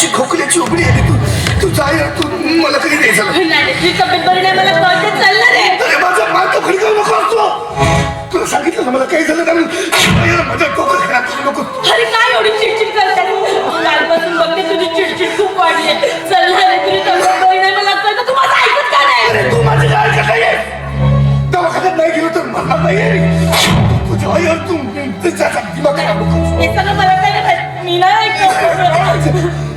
अशी खोकल्याची उघडी आली तू तू जाय तू मला काही नाही झालं नाही नाही, तुझी तब्येत बरी नाही मला कळते चाललं रे अरे माझा मात खडकावू नको असतो तुला सांगितलं ना मला काही झालं ना मी- माझा डोकं खराब करू नको अरे काय एवढी चिडचिड करते कालपासून बघते तुझी चिडचिड खूप वाढली चल ना रे तुझी तब्येत बरी नाही मला कळतं तू माझं ऐकत का नाही अरे तू माझं काय ऐकत नाहीये दवाखान्यात नाही गेलो तर मला तुझ्या आई तू तिचा दिमाग खराब नको हे सगळं मला काय. मी नाही ऐकत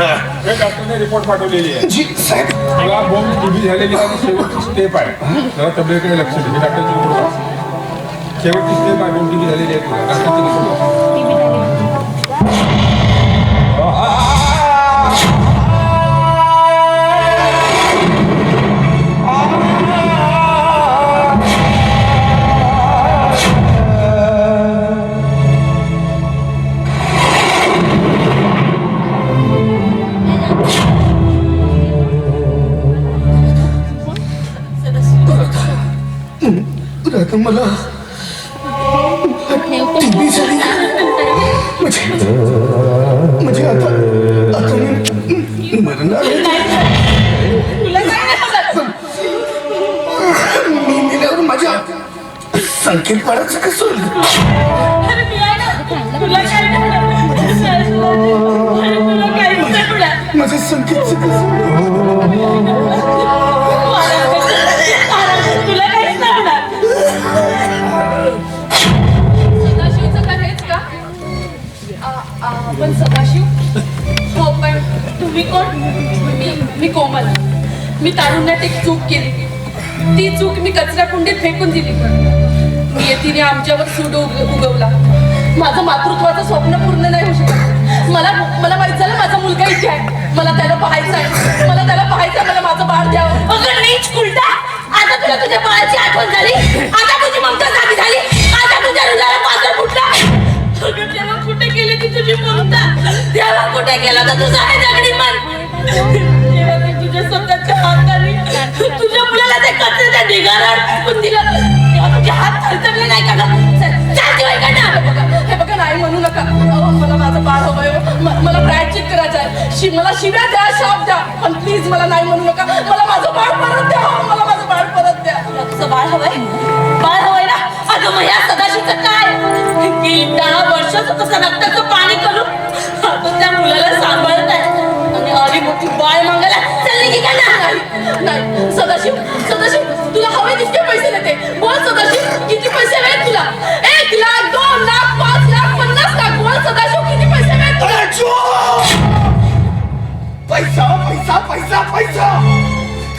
हे डॉक्टरने रिपोर्ट पाठवलेली आहे. जी साहेब. टीबी झालेली आहे आणि शेवटची स्टेप आहे. जरा तब्येतीकडे लक्ष दे हे डॉक्टरची रिपोर्ट. शेवटची स्टेप आहे बोम टीबी झालेली आहे. तुला डॉक्टरची रिपोर्ट आता मला. म्हणजे म्हणजे आता आता मी मरणार? मी मेल्यावर माझ्या संकेत पडायचं कसं होईल? अरे मी पण सदाशिव हो पण तुम्ही कोण? मी मी कोमल. मी तारुण्यात एक चूक केली. ती चूक मी कचरा कुंडीत फेकून दिली. नियतीने आमच्यावर सूड उग उगवला. माझं मातृत्वाचं स्वप्न पूर्ण नाही होऊ शकत. मला मला माहीत झालं माझा मुलगा इथे आहे. मला त्याला पाहायचं आहे. मला त्याला पाहायचं आहे. मला माझं बाळ द्यावं. अगं नीच उलटा. आता तुला तुझ्या बाळाची आठवण झाली? आता तुझी ममता जागी झाली? आता तुझ्या हृदयाला कुठे गेला तर तुझा आहे दगडी ते तुझ्या स्वतःच्या हाताने. तुझ्या मुलाला ते हात थरथरले नाही का. हे बघा हे बघा नाही म्हणू नका. मला माझं बाळ हवंय मला करायचं आहे. शि मला शिव्या द्या शाप द्या. पण प्लीज मला नाही म्हणू नका. मला माझं बाळ परत द्या. मला माझं बाळ परत द्या. तुझं बाळ हवंय बाळ हवंय ना? अगं मग या सदाशिवचं काय? गेली दहा वर्षाचं तसं रक्ताचं पाणी करून आपण त्या मुलाला सांभाळत आहे आणि आली मोठी बाळ मागायला चालली की काय नाही? नाही सदाशिव सदाशिव तुला हवे तितके पैसे देते. बोल सदाशिव किती पैसे वेळ तुला? एक लाख दोन लाख पाच लाख पन्नास लाख. बोल सदाशिव किती पैसे वेळ तुला? पैसा पैसा पैसा पैसा.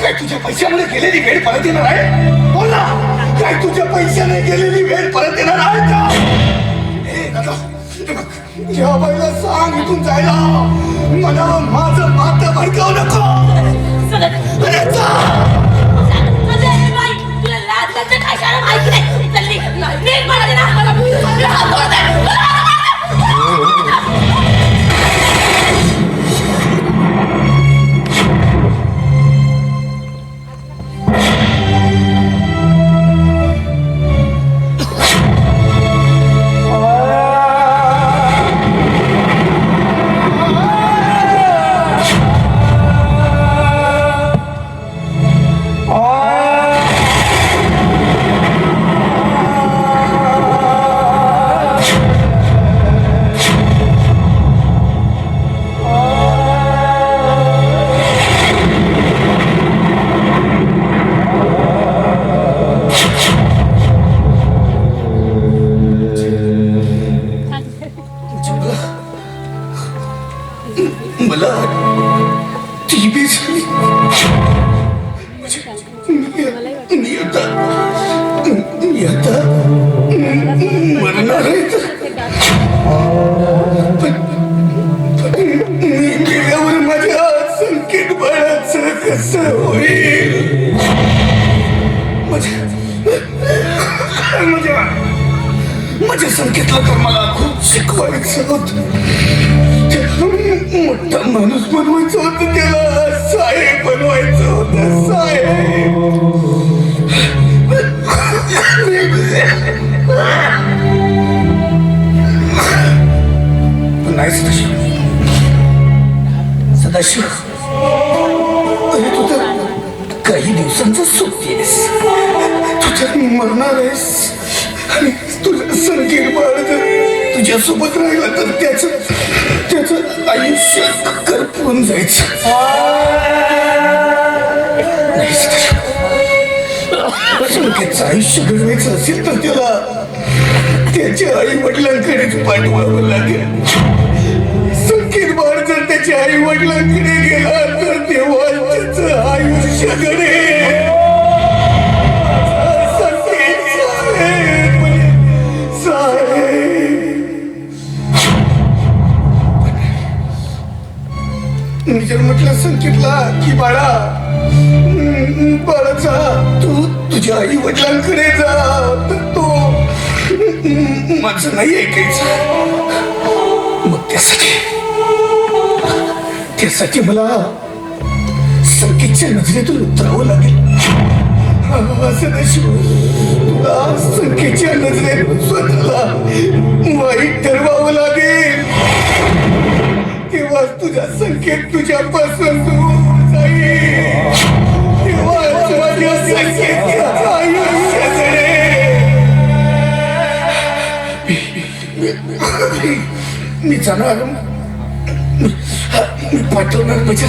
काय तुझ्या पैशामुळे गेलेली वेळ परत येणार आहे? बोला काय तुझ्या पैशाने गेलेली वेळ परत येणार आहे का? या बाईला सांग इथून जायला. मला माझं मात भडकावू नको. अरे जा! तुला लाज काय शरम मला मला मी आता मरणार आहे मी गेल्यावर माझ्या संकेत बाळाचं कसं होईल माझ्या माझ्या माझ्या संकेतला तर मला खूप शिकवायचं होतं मोठा माणूस बनवायचं होतं त्याला साहेब नाही सदाशिव. सदाशिव अरे तू तर काही दिवसांचा सुटतेस तू तर मरणार आहेस. आणि तुझं संकेत बाळ जर तुझ्या सोबत राहिलं तर त्याच त्याच आयुष्य करपून जायचं. संकेतचं आयुष्य घडवायचं असेल तर त्याला त्याच्या आई वडिलांकडेच पाठवावं लागेल. संकेत बाळ जर त्याच्या आई वडिलांकडे गेला तर तेव्हा त्याचं आयुष्य घडेल. मी जर म्हटलं संकेतला की बाळा. बाळा बाळाचा तू तुझ्या आई वडिलांकडे जा. तो माझ माझं नाही ऐकायचं. मग त्यासाठी त्यासाठी मला संकेतच्या नजरेतून उतरावं लागेल. असं नशिब. तुला संकेतच्या नजरेत स्वतःला वाईट ठरवावं लागेल. तेव्हा तुझा संकेत तुझ्यापासून माझ्या संकेत आयुष्य मी जाणार. मी पाठवणार म्हणजे